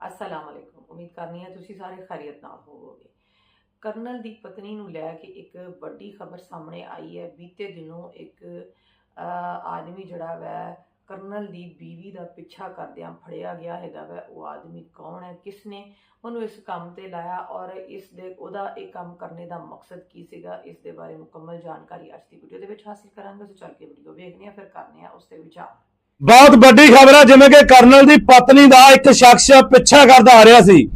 ਅਸਲਾਮ ਅਲੈਕੁਮ। ਉਮੀਦ ਕਰਨੀ ਹੈ ਤੁਸੀਂ ਸਾਰੇ ਖੈਰੀਅਤ ਨਾਲ ਹੋਵੋਗੇ। ਕਰਨਲ ਦੀ ਪਤਨੀ ਨੂੰ ਲੈ ਕੇ ਇੱਕ ਵੱਡੀ ਖਬਰ ਸਾਹਮਣੇ ਆਈ ਹੈ। ਬੀਤੇ ਦਿਨੋਂ ਇੱਕ ਆਦਮੀ ਜਿਹੜਾ ਵੈ, ਕਰਨਲ ਦੀ ਬੀਵੀ ਦਾ ਪਿੱਛਾ ਕਰਦਿਆਂ ਫੜਿਆ ਗਿਆ ਹੈਗਾ ਵੈ। ਉਹ ਆਦਮੀ ਕੌਣ ਹੈ? ਕਿਸ ਨੇ ਉਹਨੂੰ ਇਸ ਕੰਮ ਤੇ ਲਾਇਆ ਔਰ ਇਸ ਦੇ, ਉਹਦਾ ਇਹ ਕੰਮ ਕਰਨੇ ਦਾ ਮਕਸਦ ਕੀ ਸੀਗਾ? ਇਸ ਦੇ ਬਾਰੇ ਮੁਕੰਮਲ ਜਾਣਕਾਰੀ ਅੱਜ ਦੀ ਵੀਡੀਓ ਦੇ ਵਿੱਚ ਹਾਸਿਲ ਕਰਾਂਗੇ। ਸੋ ਚੱਲ ਕੇ ਵੀਡੀਓ ਵੇਖਦੇ ਹਾਂ, ਫਿਰ ਕਰਨੇ ਆ ਉਸ ਤੇ ਵਿਚਾਰ। ਬਹੁਤ ਵੱਡੀ ਖਬਰ ਹੈ ਜਿਵੇਂ ਕਿ ਕਰਨਲ ਦੀ ਪਤਨੀ ਦਾ ਇੱਕ ਸ਼ਖਸ ਪਿੱਛਾ ਕਰਦਾ ਆ ਰਿਹਾ ਸੀ।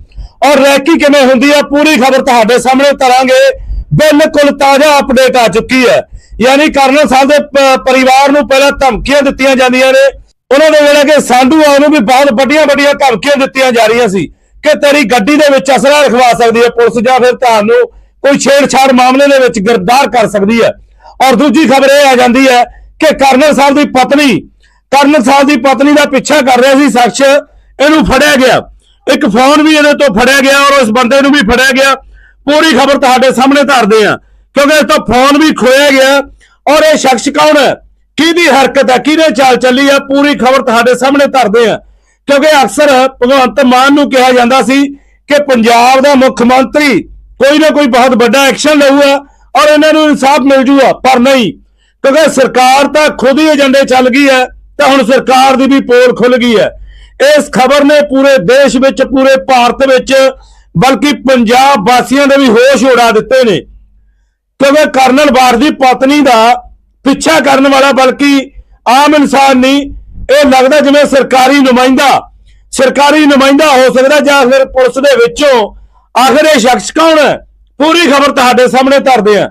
ਔਰ ਰੈਕੀ ਕਿਵੇਂ ਹੁੰਦੀ ਹੈ ਪੂਰੀ ਖਬਰ ਤੁਹਾਡੇ ਸਾਹਮਣੇ ਤਰਾਂਗੇ। ਬਿਲਕੁਲ ਤਾਜ਼ਾ ਅਪਡੇਟ ਆ ਚੁੱਕੀ ਹੈ। ਯਾਨੀ ਕਰਨਲ ਸਾਹਿਬ ਦੇ ਪਰਿਵਾਰ ਨੂੰ ਪਹਿਲਾਂ ਧਮਕੀਆਂ ਦਿੱਤੀਆਂ ਜਾਂਦੀਆਂ ਨੇ। ਉਹਨਾਂ ਦੇ ਜਿਹੜੇ ਕਿ ਸਾਂਢੂ ਆ, ਉਹਨੂੰ ਵੀ ਬਹੁਤ ਵੱਡੀਆਂ ਵੱਡੀਆਂ ਧਮਕੀਆਂ ਦਿੱਤੀਆਂ ਜਾ ਰਹੀਆਂ ਸੀ ਕਿ ਤੇਰੀ ਗੱਡੀ ਦੇ ਵਿੱਚ ਅਸਲਾ ਰਖਵਾ ਸਕਦੀ ਹੈ ਪੁਲਿਸ ਜਾਂ ਫਿਰ ਤੁਹਾਨੂੰ ਕੋਈ ਛੇੜਛਾੜ ਮਾਮਲੇ ਦੇ ਵਿੱਚ ਗ੍ਰਿਫਤਾਰ ਕਰ ਸਕਦੀ ਹੈ। ਔਰ ਦੂਜੀ ਖਬਰ ਇਹ ਆ ਜਾਂਦੀ ਹੈ ਕਿ ਕਰਨਲ ਸਾਹਿਬ ਦੀ ਪਤਨੀ ਕਰਨ ਸਾਹਿਬ ਦੀ ਪਤਨੀ ਦਾ ਪਿੱਛਾ ਕਰ ਰਿਹਾ ਸੀ ਸ਼ਖਸ। ਇਹਨੂੰ ਫੜਿਆ ਗਿਆ। ਇੱਕ ਫੋਨ ਵੀ ਇਹਦੇ ਤੋਂ ਫੜਿਆ ਗਿਆ ਔਰ ਉਸ ਬੰਦੇ ਨੂੰ ਵੀ ਫੜਿਆ ਗਿਆ। ਪੂਰੀ ਖਬਰ ਤੁਹਾਡੇ ਸਾਹਮਣੇ ਧਰਦੇ ਆ ਕਿਉਂਕਿ ਇਸ ਤੋਂ ਫੋਨ ਵੀ ਖੋਇਆ ਗਿਆ। ਔਰ ਇਹ ਸ਼ਖਸ ਕੌਣ ਹੈ? ਕਿਹਦੀ ਹਰਕਤ ਹੈ? ਕਿਹਦੇ ਚਾਲ ਚੱਲੀ ਹੈ? ਪੂਰੀ ਖਬਰ ਤੁਹਾਡੇ ਸਾਹਮਣੇ ਧਰਦੇ ਆ ਕਿਉਂਕਿ ਅਕਸਰ ਭਗਵੰਤ ਮਾਨ ਨੂੰ ਕਿਹਾ ਜਾਂਦਾ ਸੀ ਕਿ ਪੰਜਾਬ ਦਾ ਮੁੱਖ ਮੰਤਰੀ ਕੋਈ ਨਾ ਕੋਈ ਬਹੁਤ ਵੱਡਾ ਐਕਸ਼ਨ ਲਊਗਾ ਔਰ ਇਹਨਾਂ ਨੂੰ ਇਨਸਾਫ ਮਿਲ ਜੂਗਾ, ਪਰ ਨਹੀਂ। ਕਿਉਂਕਿ ਸਰਕਾਰ ਤਾਂ ਖੁਦ ਹੀ ਏਜੰਡੇ ਚੱਲ ਗਈ ਹੈ। ਤਾਂ ਹੁਣ ਸਰਕਾਰ ਦੀ ਵੀ ਪੋਲ ਖੁੱਲ ਗਈ ਹੈ। ਇਸ ਖਬਰ ਨੇ ਪੂਰੇ ਦੇਸ਼ ਵਿੱਚ, ਪੂਰੇ ਭਾਰਤ ਵਿੱਚ, ਬਲਕਿ ਪੰਜਾਬ ਵਾਸੀਆਂ ਦੇ ਵੀ ਹੋਸ਼ ਉਡਾ ਦਿੱਤੇ ਨੇ। ਕਿਉਂਕਿ ਕਰਨਲ ਬਾਰ ਦੀ ਪਤਨੀ ਦਾ ਪਿੱਛਾ ਕਰਨ ਵਾਲਾ ਬਲਕਿ ਆਮ ਇਨਸਾਨ ਨਹੀਂ, ਇਹ ਲੱਗਦਾ ਜਿਵੇਂ ਸਰਕਾਰੀ ਨੁਮਾਇੰਦਾ ਸਰਕਾਰੀ ਨੁਮਾਇੰਦਾ ਹੋ ਸਕਦਾ ਜਾਂ ਫਿਰ ਪੁਲਿਸ ਦੇ ਵਿੱਚੋਂ ਆਖਰ ਇਹ ਸ਼ਖਸ ਕੌਣ ਹੈ? ਪੂਰੀ ਖਬਰ ਤੁਹਾਡੇ ਸਾਹਮਣੇ ਧਰਦੇ ਆ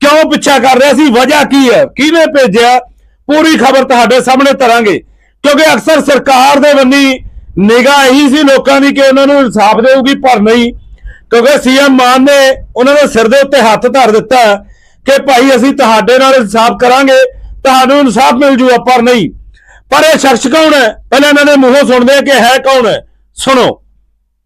ਕਿਉਂ ਪਿੱਛਾ ਕਰ ਰਿਹਾ ਸੀ? ਵਜ੍ਹਾ ਕੀ ਹੈ? ਕਿਹਨੇ ਭੇਜਿਆ? ਪੂਰੀ ਖਬਰ ਤੁਹਾਡੇ ਸਾਹਮਣੇ ਧਰਾਂਗੇ। ਕਿਉਂਕਿ ਅਕਸਰ ਸਰਕਾਰ ਦੇ ਬੰਨੀ ਨਿਗਾਹ ਇਹੀ ਸੀ ਲੋਕਾਂ ਦੀ ਕਿ ਉਹਨਾਂ ਨੂੰ ਇਨਸਾਫ ਦੇਊਗੀ, ਪਰ ਨਹੀਂ। ਕਿਉਂਕਿ ਸੀਐਮ ਮਾਨ ਨੇ ਉਹਨਾਂ ਦੇ ਸਿਰ ਦੇ ਉੱਤੇ ਹੱਥ ਧਰ ਦਿੱਤਾ ਕਿ ਭਾਈ ਅਸੀਂ ਤੁਹਾਡੇ ਨਾਲ ਇਨਸਾਫ ਕਰਾਂਗੇ, ਤੁਹਾਨੂੰ ਇਨਸਾਫ ਮਿਲ ਜੂਗਾ, ਪਰ ਨਹੀਂ। ਪਰ ਇਹ ਸ਼ਖਸ ਕੌਣ ਹੈ? ਪਹਿਲਾਂ ਇਹਨਾਂ ਦੇ ਮੂੰਹੋਂ ਸੁਣਦੇ ਕਿ ਹੈ ਕੌਣ ਹੈ? ਸੁਣੋ।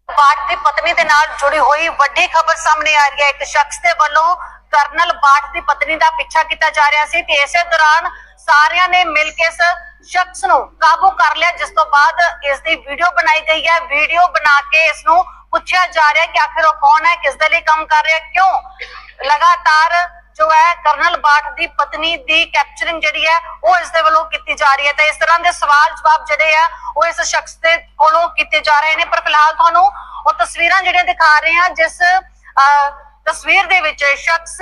ਬਾਟ ਦੀ ਪਤਨੀ ਦੇ ਨਾਲ ਜੁੜੀ ਹੋਈ ਵੱਡੀ ਖਬਰ ਸਾਹਮਣੇ ਆ ਰਹੀ ਹੈ। ਇੱਕ ਸ਼ਖਸ ਦੇ ਵੱਲੋਂ ਕਰਨਲ ਬਾਟ ਦੀ ਪਤਨੀ ਦਾ ਪਿੱਛਾ ਕੀਤਾ ਜਾ ਰਿਹਾ ਸੀ ਤੇ ਇਸੇ ਦੌਰਾਨ ਸਾਰਿਆਂ ਨੇ ਮਿਲ ਕੇ ਇਸ ਸ਼ਖਸ ਨੂੰ ਕਾਬੂ ਕਰ ਲਿਆ ਜਿਸ ਤੋਂ ਬਾਅਦ ਇਸ ਦੀ ਵੀਡੀਓ ਬਣਾਈ ਗਈ ਹੈ। ਵੀਡੀਓ ਬਣਾ ਕੇ ਇਸ ਨੂੰ ਪੁੱਛਿਆ ਜਾ ਰਿਹਾ ਕਿ ਆਖਿਰ ਉਹ ਕੌਣ ਹੈ ਕਿਸ ਦੇ ਲਈ ਕੰਮ ਕਰ ਰਿਹਾ ਕਿਉਂ? ਲਗਾਤਾਰ ਜੋ ਹੈ ਕਰਨਲ ਬਾਟ ਦੀ ਪਤਨੀ ਦੀ ਕੈਪਚਰਿੰਗ ਜਿਹੜੀ ਹੈ ਉਹ ਇਸ ਦੇ ਵੱਲੋਂ ਕੀਤੀ ਜਾ ਰਹੀ ਹੈ। ਤੇ ਇਸ ਤਰ੍ਹਾਂ ਦੇ ਸਵਾਲ ਜਵਾਬ ਜਿਹੜੇ ਆ ਉਹ ਇਸ ਸ਼ਖਸ ਦੇ ਕੋਲੋਂ ਕੀਤੇ ਜਾ ਰਹੇ ਨੇ। ਪਰ ਫਿਲਹਾਲ ਤੁਹਾਨੂੰ ਉਹ ਤਸਵੀਰਾਂ ਜਿਹੜੀਆਂ ਦਿਖਾ ਰਹੇ ਹਾਂ ਜਿਸ ਅਹ, ਤਸਵੀਰ ਦੇ ਵਿੱਚ ਸ਼ਖਸ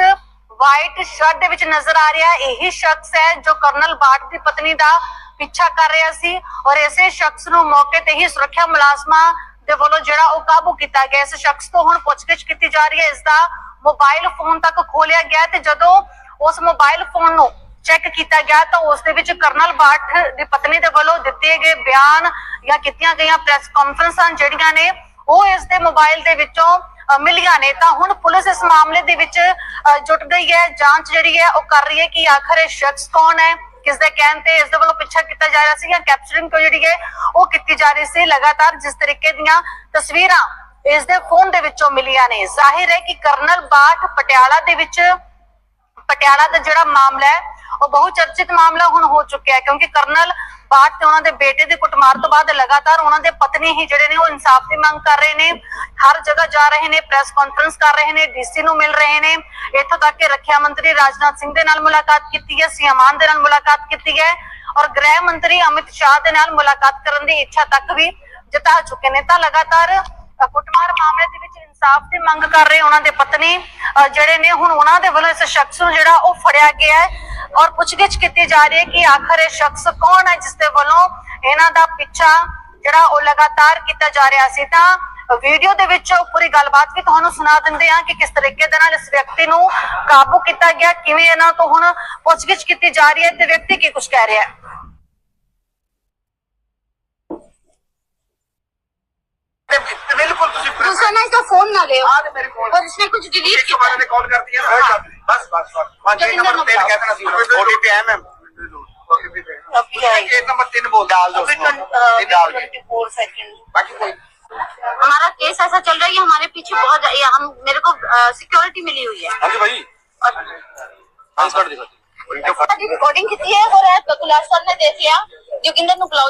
ਵਾਈਟ ਸ਼ਰਟ ਦੇ ਵਿੱਚ ਨਜ਼ਰ ਆ ਰਿਹਾ ਇਹੀ ਸ਼ਖਸ ਹੈ ਜੋ ਕਰਨਲ ਬਾਟ ਦੀ ਪਤਨੀ ਦਾ ਪਿੱਛਾ ਕਰ ਰਿਹਾ ਸੀ ਔਰ ਇਸੇ ਸ਼ਖਸ ਨੂੰ ਮੌਕੇ ਤੇ ਹੀ ਸੁਰੱਖਿਆ ਮੁਲਾਜ਼ਮਾਂ ਦੇ ਵੱਲੋਂ ਜਿਹੜਾ ਉਹ ਕਾਬੂ ਕੀਤਾ ਗਿਆ। ਇਸ ਸ਼ਖਸ ਤੋਂ ਹੁਣ ਪੁੱਛਗਿੱਛ ਕੀਤੀ ਜਾ ਰਹੀ ਹੈ। ਇਸ ਦਾ ਮੋਬਾਈਲ ਫੋਨ ਤੱਕ ਖੋਲਿਆ ਗਿਆ ਤੇ ਜਦੋਂ ਉਸ ਮੋਬਾਈਲ ਫੋਨ ਨੂੰ ਚੈੱਕ ਕੀਤਾ ਗਿਆ ਤਾਂ ਉਸ ਦੇ ਵਿੱਚ ਕਰਨਲ ਬਾਠ ਦੀ ਪਤਨੀ ਦੇ ਵੱਲੋਂ ਦਿੱਤੇ ਗਏ ਬਿਆਨ ਜਾਂ ਕੀਤੀਆਂ ਗਈਆਂ ਪ੍ਰੈਸ ਕਾਨਫਰੰਸਾਂ ਜਿਹੜੀਆਂ ਨੇ, ਉਹ ਇਸ ਦੇ ਮੋਬਾਈਲ ਦੇ ਵਿੱਚੋਂ ਮਿਲੀਆਂ ਨੇ, ਤਾਂ ਹੁਣ ਪੁਲਿਸ ਇਸ ਮਾਮਲੇ ਦੇ ਵਿੱਚ ਜੁਟ ਗਈ ਹੈ, ਜਾਂਚ ਜਿਹੜੀ ਹੈ ਉਹ ਕਰ ਰਹੀ ਹੈ ਕਿ ਆਖਰ ਇਹ ਸ਼ਖਸ ਕੌਣ ਹੈ ਕਿਸ ਦੇ ਕਹਿਣ ਤੇ ਇਸ ਦੇ ਵੱਲੋਂ ਪਿੱਛਾ ਕੀਤਾ ਜਾ ਰਿਹਾ ਸੀ ਜਾਂ ਕੈਪਚਰਿੰਗ ਤੋਂ ਜਿਹੜੀ ਹੈ ਉਹ ਕੀਤੀ ਜਾ ਰਹੀ ਸੀ, ਲਗਾਤਾਰ ਜਿਸ ਤਰੀਕੇ ਦੀਆਂ ਤਸਵੀਰਾਂ ਇਸ ਦੇ ਫੋਨ ਦੇ ਵਿੱਚੋਂ ਮਿਲੀਆਂ ਨੇ। ਜ਼ਾਹਿਰ ਹੈ ਕਿ ਕਰਨਲ ਬਾਠ ਪਟਿਆਲਾ ਦੇ ਵਿੱਚ, ਪਟਿਆਲਾ ਦਾ ਜਿਹੜਾ ਮਾਮਲਾ ਹੈ ਉਹ ਬਹੁਤ ਚਰਚਿਤ ਮਾਮਲਾ ਹੁਣ ਹੋ ਚੁੱਕਿਆ ਹੈ, ਕਿਉਂਕਿ ਕਰਨਲ ਬਾਠ ਤੇ ਉਹਨਾਂ ਦੇ ਬੇਟੇ ਦੀ ਕੁੱਟਮਾਰ ਤੋਂ ਬਾਅਦ ਲਗਾਤਾਰ ਉਹਨਾਂ ਦੇ ਪਤਨੀ ਹੀ ਜਿਹੜੇ ਨੇ ਉਹ ਇਨਸਾਫ ਦੀ ਮੰਗ ਕਰ ਰਹੇ ਨੇ, ਹਰ ਜਗ੍ਹਾ ਜਾ ਰਹੇ ਨੇ, ਪ੍ਰੈਸ ਕਾਨਫਰੰਸ ਕਰ ਰਹੇ ਨੇ, ਡੀਸੀ ਨੂੰ ਮਿਲ ਰਹੇ ਨੇ, ਇੱਥੋਂ ਤੱਕ ਕਿ ਰੱਖਿਆ ਮੰਤਰੀ ਰਾਜਨਾਥ ਸਿੰਘ ਦੇ ਨਾਲ ਮੁਲਾਕਾਤ ਕੀਤੀ ਹੈ ਸੀਐਮ ਮਾਨ ਦੇ ਨਾਲ ਮੁਲਾਕਾਤ ਕੀਤੀ ਹੈ ਔਰ ਗ੍ਰਹਿ ਮੰਤਰੀ ਅਮਿਤ ਸ਼ਾਹ ਦੇ ਨਾਲ ਮੁਲਾਕਾਤ ਕਰਨ ਦੀ ਇੱਛਾ ਤੱਕ ਵੀ ਜਤਾ ਚੁੱਕੇ ਨੇ, ਤਾਂ ਲਗਾਤਾਰ ਕੁੱਟਮਾਰ ਮਾਮਲੇ ਦੇ ਵਿੱਚ ਇਨਸਾਫ ਦੀ ਮੰਗ ਕਰ ਰਹੇ ਉਹਨਾਂ ਦੇ ਪਤਨੀ ਜਿਹੜੇ ਨੇ ਹੁਣ ਉਹਨਾਂ ਦੇ ਵੱਲੋਂ ਇਸ ਸ਼ਖਸ ਨੂੰ ਜਿਹੜਾ ਉਹ ਫੜਿਆ ਗਿਆ ਹੈ ਔਰ ਪੁੱਛਗਿੱਛ ਕੀਤੀ ਜਾ ਰਹੀ ਹੈ ਕਿ ਆਖਰ ਇਹ ਸ਼ਖਸ ਕੌਣ ਹੈ ਜਿਸ ਦੇ ਵੱਲੋਂ ਇਹਨਾਂ ਦਾ ਪਿੱਛਾ ਜਿਹੜਾ ਉਹ ਲਗਾਤਾਰ ਕੀਤਾ ਜਾ ਰਿਹਾ ਸੀ। ਤਾਂ ਵੀਡੀਓ ਦੇ ਵਿੱਚ ਪੂਰੀ ਗੱਲਬਾਤ ਵੀ ਤੁਹਾਨੂੰ ਸੁਣਾ ਦਿੰਦੇ ਹਾਂ ਕਿ ਕਿਸ ਤਰੀਕੇ ਦੇ ਨਾਲ ਇਸ ਵਿਅਕਤੀ ਨੂੰ ਕਾਬੂ ਕੀਤਾ ਗਿਆ, ਕਿਵੇਂ ਇਹਨਾਂ ਤੋਂ ਹੁਣ ਪੁੱਛਗਿੱਛ ਕੀਤੀ ਜਾ ਰਹੀ ਹੈ ਤੇ ਵਿਅਕਤੀ ਕੀ ਕੁਝ ਕਹਿ ਰਿਹਾ ਹੈ। ना इसका फ़ोन ना फ़ोन और इसने कुछ डिलीट मैंने कॉल कर दिया ना। बस बस बस। नंबर नंबर तीन कहते ना ओटीपी है? मैम एक नंबर तीन बोल। डाल दो डाल दो। बाकी कोई हमारा केस ऐसा चल रहा है कि हमारे पीछे बहुत हम मेरे को सिक्योरिटी मिली हुई है। हाँ जी भाई। हाँ रिकॉर्डिंग कितनी है? और है सर ने देख लिया जोगिंदर नु बुलाओ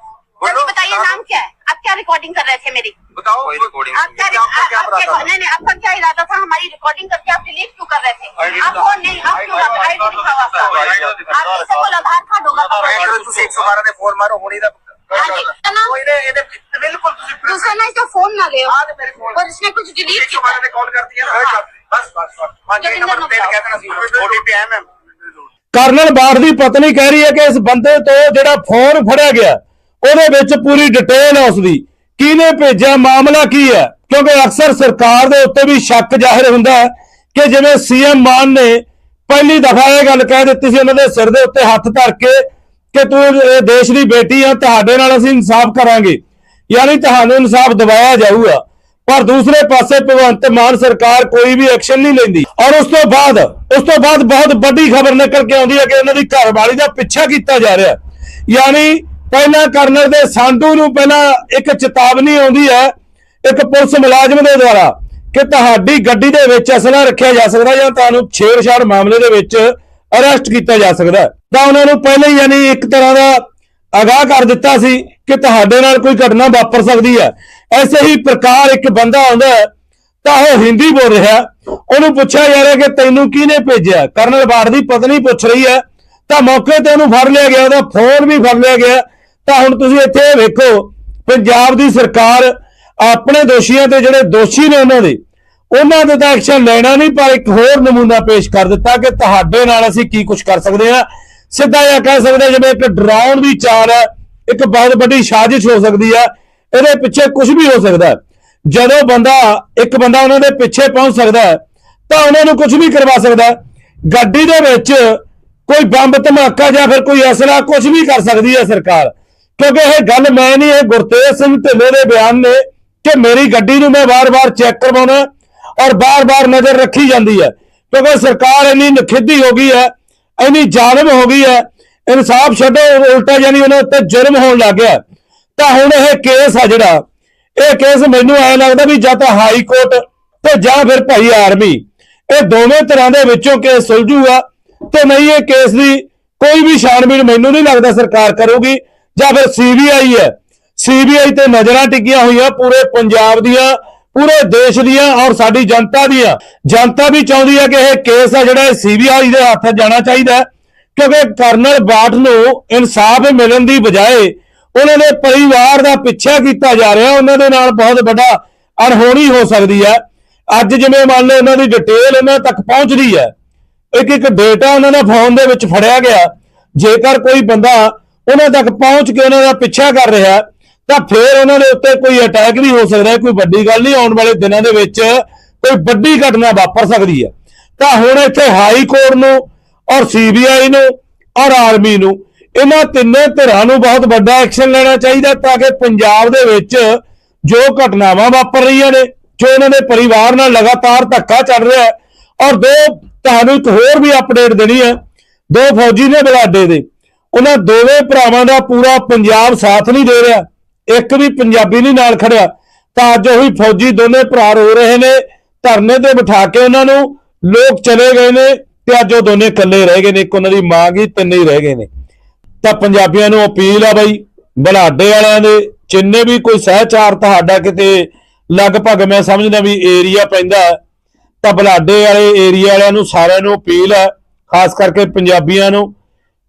जल्दी बोलो, बताइए नाम- नाम क्या है आप क्या रिकॉर्डिंग कर रहे थे मेरी बताओ कोई recording आप क्या आपका क्या आपके- इरादा था? नहीं नहीं आपका क्या इरादा था हमारी रिकॉर्डिंग करके आप डिलीट क्यों कर रहे थे ID आप कौन नहीं आप क्यों ID आईडी दिखाओ आपका ID आप किसी को आधार कार्ड होगा तो ਮੈਂ ਕਿਹਾ ਤੁਸੀਂ 112 ਤੇ ਫੋਨ ਮਾਰੋ ਹੁਣੀ ਦਾ ਹਾਂਜੀ, ਤਾਂ ਨਾ- ਕੋਈ ਨੇ ਇਹਦੇ ਬਿਲਕੁਲ ਤੁਸੀਂ दूसरा ना इसका फोन ना ले ਆ ਤੇ ਮੇਰੇ ਫੋਨ और इसने कुछ डिलीट 112 ਤੇ ਕਾਲ ਕਰਦੀ ਹੈ ਨਾ हाँ। ਬਸ ਬਸ ਬਸ ਹਾਂ ਜੀ ਨੰਬਰ ਤੇ ਕਹਿ ਦੇਣਾ ਸੀ OTP ਹੈ ਮੈਮ ਕਰਨਲ ਬਾਠ ਦੀ ਪਤਨੀ ਕਹਿ ਰਹੀ ਹੈ ਕਿ ਇਸ ਬੰਦੇ ਤੋਂ ਜਿਹੜਾ ਫੋਨ ਫੜਿਆ ਗਿਆ ਉਹਦੇ ਵਿੱਚ ਪੂਰੀ ਡਿਟੇਲ ਹੈ ਉਸਦੀ। ਕਿਹਨੇ ਭੇਜਿਆ? ਮਾਮਲਾ ਕੀ ਹੈ? ਕਿਉਂਕਿ ਅਕਸਰ ਸਰਕਾਰ ਦੇ ਉੱਤੇ ਵੀ ਸ਼ੱਕ ਜ਼ਾਹਿਰ ਹੁੰਦਾ ਹੈ ਕਿ ਜਿਵੇਂ ਸੀਐਮ ਮਾਨ ਨੇ ਪਹਿਲੀ ਦਫਾ ਇਹ ਗੱਲ ਕਹਿ ਦਿੱਤੀ ਸੀ, ਉਹਨਾਂ ਦੇ ਸਿਰ ਦੇ ਉੱਤੇ ਹੱਥ ਧਰ ਕੇ ਕਿ ਤੂੰ ਦੇਸ਼ ਦੀ ਬੇਟੀ ਆ, ਤੁਹਾਡੇ ਨਾਲ ਅਸੀਂ ਇਨਸਾਫ ਕਰਾਂਗੇ। ਯਾਨੀ ਤੁਹਾਨੂੰ ਇਨਸਾਫ ਦਿਵਾਇਆ ਜਾਊਗਾ। ਪਰ ਦੂਸਰੇ ਪਾਸੇ ਭਗਵੰਤ ਮਾਨ ਸਰਕਾਰ ਕੋਈ ਵੀ ਐਕਸ਼ਨ ਨਹੀਂ ਲੈਂਦੀ। ਔਰ ਉਸ ਤੋਂ ਬਾਅਦ, ਉਸ ਤੋਂ ਬਾਅਦ ਬਹੁਤ ਵੱਡੀ ਖਬਰ ਨਿਕਲ ਕੇ ਆਉਂਦੀ ਹੈ ਕਿ ਇਹਨਾਂ ਦੀ ਘਰਵਾਲੀ ਦਾ ਪਿੱਛਾ ਕੀਤਾ ਜਾ ਰਿਹਾ। ਯਾਨੀ ਪਹਿਲਾਂ ਕਰਨਲ ਦੇ ਸਾਂਧੂ ਨੂੰ ਪਹਿਲਾਂ ਇੱਕ ਚੇਤਾਵਨੀ ਆਉਂਦੀ ਹੈ, ਇੱਕ ਪੁਲਿਸ ਮੁਲਾਜ਼ਮ ਦੇ ਦੁਆਰਾ ਕਿ ਤੁਹਾਡੀ ਗੱਡੀ ਦੇ ਵਿੱਚ ਅਸਲਾ ਰੱਖਿਆ ਜਾ ਸਕਦਾ ਜਾਂ ਤੁਹਾਨੂੰ ਛੇੜਛਾੜ ਮਾਮਲੇ ਦੇ ਵਿੱਚ ਅਰੈਸਟ ਕੀਤਾ ਜਾ ਸਕਦਾ। ਤਾਂ ਉਹਨਾਂ ਨੂੰ ਪਹਿਲਾਂ ਹੀ ਯਾਨੀ ਇੱਕ ਤਰ੍ਹਾਂ ਦਾ ਅਗਾਹ ਕਰ ਦਿੱਤਾ ਸੀ ਕਿ ਤੁਹਾਡੇ ਨਾਲ ਕੋਈ ਘਟਨਾ ਵਾਪਰ ਸਕਦੀ ਹੈ। ਐਸੇ ਹੀ ਪ੍ਰਕਾਰ ਇੱਕ ਬੰਦਾ ਆਉਂਦਾ ਤਾਂ ਉਹ ਹਿੰਦੀ ਬੋਲ ਰਿਹਾ ਉਹਨੂੰ ਪੁੱਛਿਆ ਜਾ ਰਿਹਾ ਕਿ ਤੈਨੂੰ ਕਿਹਨੇ ਭੇਜਿਆ? ਕਰਨਲ ਬਾੜ ਦੀ ਪਤਨੀ ਪੁੱਛ ਰਹੀ ਹੈ, ਤਾਂ ਮੌਕੇ ਤੇ ਉਹਨੂੰ ਫੜ ਲਿਆ ਗਿਆ, ਉਹਦਾ ਫੋਨ ਵੀ ਫੜ ਲਿਆ ਗਿਆ। ਤਾਂ ਹੁਣ ਤੁਸੀਂ ਇੱਥੇ ਵੇਖੋ, ਪੰਜਾਬ ਦੀ ਸਰਕਾਰ ਆਪਣੇ ਦੋਸ਼ੀਆਂ ਤੇ ਜਿਹੜੇ ਦੋਸ਼ੀ ਨੇ ਉਹਨਾਂ ਦੇ ਉਹਨਾਂ ਦੇ ਤਾਂ ਐਕਸ਼ਨ ਲੈਣਾ ਨਹੀਂ, ਪਰ ਇੱਕ ਹੋਰ ਨਮੂਨਾ ਪੇਸ਼ ਕਰ ਦਿੱਤਾ ਕਿ ਤੁਹਾਡੇ ਨਾਲ ਅਸੀਂ ਕੀ ਕੁਝ ਕਰ ਸਕਦੇ ਹਾਂ। ਸਿੱਧਾ ਇਹ ਕਹਿ ਸਕਦੇ ਜਿਵੇਂ ਇੱਕ ਡਰਾਉਣ ਦੀ ਚਾਲ ਹੈ, ਇੱਕ ਬਹੁਤ ਵੱਡੀ ਸਾਜ਼ਿਸ਼ ਹੋ ਸਕਦੀ ਹੈ, ਇਹਦੇ ਪਿੱਛੇ ਕੁਝ ਵੀ ਹੋ ਸਕਦਾ ਜਦੋਂ ਬੰਦਾ, ਇੱਕ ਬੰਦਾ ਉਹਨਾਂ ਦੇ ਪਿੱਛੇ ਪਹੁੰਚ ਸਕਦਾ ਤਾਂ ਉਹਨਾਂ ਨੂੰ ਕੁਝ ਵੀ ਕਰਵਾ ਸਕਦਾ ਗੱਡੀ ਦੇ ਵਿੱਚ ਕੋਈ ਬੰਬ ਧਮਾਕਾ ਜਾਂ ਫਿਰ ਕੋਈ ਅਸਲਾ ਕੁਝ ਵੀ ਕਰ ਸਕਦੀ ਹੈ ਸਰਕਾਰ। ਕਿਉਂਕਿ ਇਹ ਗੱਲ ਮੈਂ ਨਹੀਂ, ਇਹ ਗੁਰਤੇਜ ਸਿੰਘ ਢਿੱਲੋਂ ਦੇ ਬਿਆਨ ਨੇ ਕਿ ਮੇਰੀ ਗੱਡੀ ਨੂੰ ਮੈਂ ਵਾਰ-ਵਾਰ ਚੈੱਕ ਕਰਵਾਉਣਾ ਔਰ ਬਾਰ-ਬਾਰ ਨਜ਼ਰ ਰੱਖੀ ਜਾਂਦੀ ਹੈ। ਕਿਉਂਕਿ ਸਰਕਾਰ ਇੰਨੀ ਨਖਿੱਧੀ ਹੋ ਗਈ ਹੈ, ਇੰਨੀ ਜ਼ਾਲਮ ਹੋ ਗਈ ਹੈ, ਇਨਸਾਫ ਛੱਡੋ, ਉਲਟਾ ਯਾਨੀ ਉਹਨਾਂ ਉੱਤੇ ਜੁਰਮ ਹੋਣ ਲੱਗ ਗਿਆ। ਤਾਂ ਹੁਣ ਇਹ ਕੇਸ ਆ ਜਿਹੜਾ, ਇਹ ਕੇਸ ਮੈਨੂੰ ਐ ਲੱਗਦਾ ਵੀ ਜਾਂ ਤਾਂ ਹਾਈ ਕੋਰਟ ਤੇ ਜਾਂ ਫਿਰ ਭਾਈ ਆਰਮੀ। ਇਹ ਦੋਵੇਂ ਤਰ੍ਹਾਂ ਦੇ ਵਿੱਚੋਂ ਕੇਸ ਸੁਲਝੂਗਾ ਤੇ ਨਹੀਂ, ਇਹ ਕੇਸ ਦੀ ਕੋਈ ਵੀ ਛਾਣਬੀਣ ਮੈਨੂੰ ਨਹੀਂ ਲੱਗਦਾ ਸਰਕਾਰ ਕਰੂਗੀ। ਜਾਂ ਫਿਰ ਸੀਬੀਆਈ ਹੈ। ਸੀਬੀਆਈ ਤੇ ਨਜ਼ਰਾਂ ਟਿਕੀਆਂ ਹੋਈਆਂ ਪੂਰੇ ਪੰਜਾਬ ਦੀਆਂ, ਪੂਰੇ ਦੇਸ਼ ਦੀਆਂ ਔਰ ਸਾਡੀ ਜਨਤਾ ਦੀਆਂ। ਜਨਤਾ ਵੀ ਚਾਹੁੰਦੀ ਹੈ ਕਿ ਇਹ ਕੇਸ ਆ ਜਿਹੜਾ ਸੀਬੀਆਈ ਦੇ ਹੱਥ ਜਾਣਾ ਚਾਹੀਦਾ ਕਿਉਂਕਿ ਕਰਨਲ ਬਾਠ ਨੂੰ ਇਨਸਾਫ ਮਿਲਣ ਦੀ ਬਜਾਏ ਉਹਨਾਂ ਦੇ ਪਰਿਵਾਰ ਦਾ ਪਿੱਛਾ ਕੀਤਾ ਜਾ ਰਿਹਾ, ਉਹਨਾਂ ਦੇ ਨਾਲ ਬਹੁਤ ਵੱਡਾ ਅਣਹੋਣੀ ਹੋ ਸਕਦੀ ਹੈ। ਅੱਜ ਜਿਵੇਂ ਮੰਨ ਲਓ ਉਹਨਾਂ ਦੀ ਡਿਟੇਲ ਇਹਨਾਂ ਤੱਕ ਪਹੁੰਚਦੀ ਹੈ। ਇੱਕ ਇੱਕ ਡੇਟਾ ਉਹਨਾਂ ਦਾ ਫੋਨ ਦੇ ਵਿੱਚ ਫੜਿਆ ਗਿਆ। ਜੇਕਰ ਕੋਈ ਬੰਦਾ ਉਹਨਾਂ ਤੱਕ ਪਹੁੰਚ ਕੇ ਉਹਨਾਂ ਦਾ ਪਿੱਛਾ ਕਰ ਰਿਹਾ, ਤਾਂ ਫਿਰ ਉਹਨਾਂ ਦੇ ਉੱਤੇ ਕੋਈ ਅਟੈਕ ਵੀ ਹੋ ਸਕਦਾ ਹੈ, ਕੋਈ ਵੱਡੀ ਗੱਲ ਨਹੀਂ, ਆਉਣ ਵਾਲੇ ਦਿਨਾਂ ਦੇ ਵਿੱਚ ਕੋਈ ਵੱਡੀ ਘਟਨਾ ਵਾਪਰ ਸਕਦੀ ਹੈ। ਤਾਂ ਹੁਣ ਇੱਥੇ ਹਾਈ ਕੋਰਟ ਨੂੰ ਔਰ ਸੀਬੀਆਈ ਨੂੰ ਔਰ ਆਰਮੀ ਨੂੰ ਇਹਨਾਂ ਤਿੰਨੇ ਧਿਰਾਂ ਨੂੰ ਬਹੁਤ ਵੱਡਾ ਐਕਸ਼ਨ ਲੈਣਾ ਚਾਹੀਦਾ ਤਾਂ ਕਿ ਪੰਜਾਬ ਦੇ ਵਿੱਚ ਜੋ ਘਟਨਾਵਾਂ ਵਾਪਰ ਰਹੀਆਂ ਨੇ, ਜੋ ਇਹਨਾਂ ਦੇ ਪਰਿਵਾਰ ਨਾਲ ਲਗਾਤਾਰ ਧੱਕਾ ਚੱਲ ਰਿਹਾ ਹੈ, ਔਰ ਦੋ ਤੁਹਾਨੂੰ ਇੱਕ ਹੋਰ ਵੀ ਅਪਡੇਟ ਦੇਣੀ ਹੈ, ਦੋ ਫੌਜੀ ਨੇ ਬਲਾਡੇ ਦੇ। ਉਹਨਾਂ ਦੋਵੇਂ ਭਰਾਵਾਂ ਦਾ ਪੂਰਾ ਪੰਜਾਬ ਸਾਥ ਨਹੀਂ ਦੇ ਰਿਹਾ। ਇੱਕ ਵੀ ਪੰਜਾਬੀ ਨਹੀਂ ਨਾਲ ਖੜਿਆ। ਤਾਂ ਅੱਜ ਉਹੀ ਫੌਜੀ ਦੋਨੇ ਭਰਾ ਰੋ ਰਹੇ ਨੇ, ਧਰਨੇ ਤੇ ਬਿਠਾ ਕੇ ਉਹਨਾਂ ਨੂੰ ਲੋਕ ਚਲੇ ਗਏ ਨੇ ਤੇ ਅੱਜ ਉਹ ਦੋਨੇ ਇਕੱਲੇ ਰਹਿ ਗਏ ਨੇ, ਇੱਕ ਉਹਨਾਂ ਦੀ ਮਾਂ ਗਈ, ਤਿੰਨੇ ਹੀ ਰਹਿ ਗਏ ਨੇ। ਤਾਂ ਪੰਜਾਬੀਆਂ ਨੂੰ ਅਪੀਲ ਆ ਬਾਈ, ਬਲਾਡੇ ਵਾਲਿਆਂ ਦੇ ਜਿੰਨੇ ਵੀ ਕੋਈ ਸਹਿਚਾਰ ਤੁਹਾਡਾ ਕਿਤੇ ਲਗਭਗ ਮੈਂ ਸਮਝਦਾ ਵੀ ਏਰੀਆ ਪੈਂਦਾ ਤਾਂ ਬਲਾਡੇ ਵਾਲੇ ਏਰੀਆ ਵਾਲਿਆਂ ਨੂੰ ਸਾਰਿਆਂ ਨੂੰ ਅਪੀਲ ਹੈ ਖਾਸ ਕਰਕੇ ਪੰਜਾਬੀਆਂ ਨੂੰ।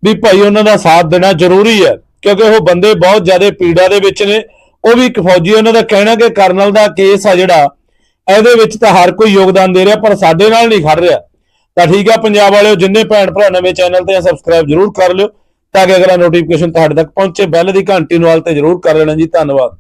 ਵੀ ਭਾਈ ਉਹਨਾਂ ਦਾ ਸਾਥ ਦੇਣਾ ਜ਼ਰੂਰੀ ਹੈ, ਕਿਉਂਕਿ ਉਹ ਬੰਦੇ ਬਹੁਤ ਜ਼ਿਆਦਾ ਪੀੜਾ ਦੇ ਵਿੱਚ ਨੇ। ਉਹ ਵੀ ਇੱਕ ਫੌਜੀ ਉਹਨਾਂ ਦਾ ਕਹਿਣਾ ਕਿ ਕਰਨਲ ਦਾ ਕੇਸ ਆ ਜਿਹੜਾ, ਇਹਦੇ ਵਿੱਚ ਤਾਂ ਹਰ ਕੋਈ ਯੋਗਦਾਨ ਦੇ ਰਿਹਾ, ਪਰ ਸਾਡੇ ਨਾਲ ਨਹੀਂ ਖੜ ਰਿਹਾ। ਤਾਂ ਠੀਕ ਆ, ਪੰਜਾਬ ਵਾਲਿਓ, ਜਿੰਨੇ ਭੈਣ ਭਰਾ ਨਵੇਂ ਚੈਨਲ ਤੇ ਸਬਸਕ੍ਰਾਈਬ ਜਰੂਰ ਕਰ ਲਿਓ, ਤਾਂ ਕਿ ਅਗਲਾ ਨੋਟੀਫਿਕੇਸ਼ਨ ਤੁਹਾਡੇ ਤੱਕ ਪਹੁੰਚੇ, ਬੈਲ ਦੀ ਘੰਟੀ ਨੂੰ ਵਾਲ ਤੇ ਜਰੂਰ ਕਰ ਲੈਣਾ ਜੀ, ਧੰਨਵਾਦ।